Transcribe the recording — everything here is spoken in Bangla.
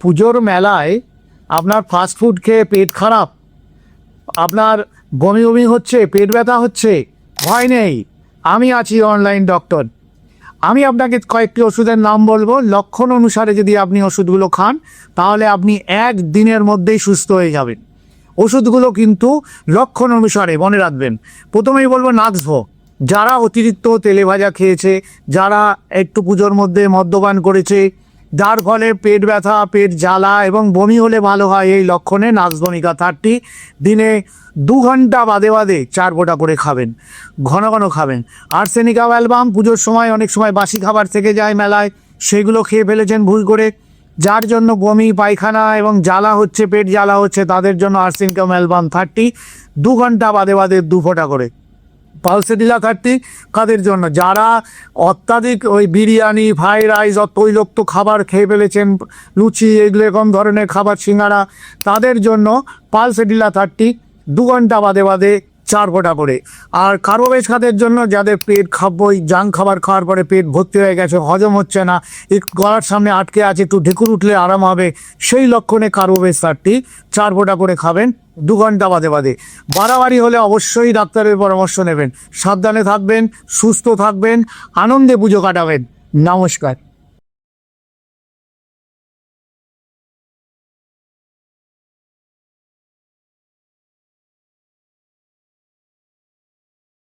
পুজোর মেলায় আপনার ফাস্ট ফুড খেয়ে পেট খারাপ, আপনার বমি বমি হচ্ছে, পেট ব্যথা হচ্ছে, ভয় নেই। আমি আছি অনলাইন ডক্টর আমি আপনাকে কয়েকটি ওষুধের নাম বলব। লক্ষণ অনুসারে যদি আপনি ওষুধগুলো খান, তাহলে আপনি এক দিনের মধ্যেই সুস্থ হয়ে যাবেন। ওষুধগুলো কিন্তু লক্ষণ অনুসারে মনে রাখবেন। প্রথমেই বলব নাক্সভো যারা অতিরিক্ত তেলে ভাজা খেয়েছে, যারা একটু পুজোর মধ্যে মদ্যপান করেছে যার ফলে পেট ব্যথা, পেট জ্বালা এবং বমি হলে ভালো হয় এই লক্ষণে নাক্সভমিকা থার্টি দিনে দু ঘণ্টা বাদে বাদে চার ফোঁটা করে খাবেন, ঘন ঘন খাবেন। আর্সেনিকা অ্যালবাম পুজোর সময় অনেক সময় বাসি খাবার থেকে যায় মেলায়, সেগুলো খেয়ে ফেলেছেন ভুল করে। যার জন্য বমি, পায়খানা এবং জ্বালা হচ্ছে, পেট জ্বালা হচ্ছে, তাদের জন্য আর্সেনিকাম অ্যালবাম থার্টি দু ঘণ্টা বাদে বাদে দু ফোঁটা করে। পালসেডিলা থার্টি কাদের জন্য? যারা অত্যাধিক ওই বিরিয়ানি, ফ্রাইড রাইস তৈলক্ত খাবার খেয়ে ফেলেছেন, লুচি, এগুলো এরকম ধরনের খাবার, সিঙ্গারা, তাদের জন্য পালসেডিলা থার্টি দু ঘণ্টা বাদে বাদে চার ফোঁটা করে। আর কার্বোবেজ খাদের জন্য যাদের পেট খাবই জাঙ্ক খাবার খাওয়ার পরে পেট ভর্তি হয়ে গেছে, হজম হচ্ছে না একটু গলার সামনে আটকে আছে, একটু ঢেকুর উঠলে আরাম হবে, সেই লক্ষণে কার্বোবেজ সারটি চার ফোঁটা করে খাবেন, দু ঘণ্টা বাদে বাদে। বাড়াবাড়ি হলে অবশ্যই ডাক্তারের পরামর্শ নেবেন। সাবধানে থাকবেন, সুস্থ থাকবেন, আনন্দে পুজো কাটাবেন। নমস্কার।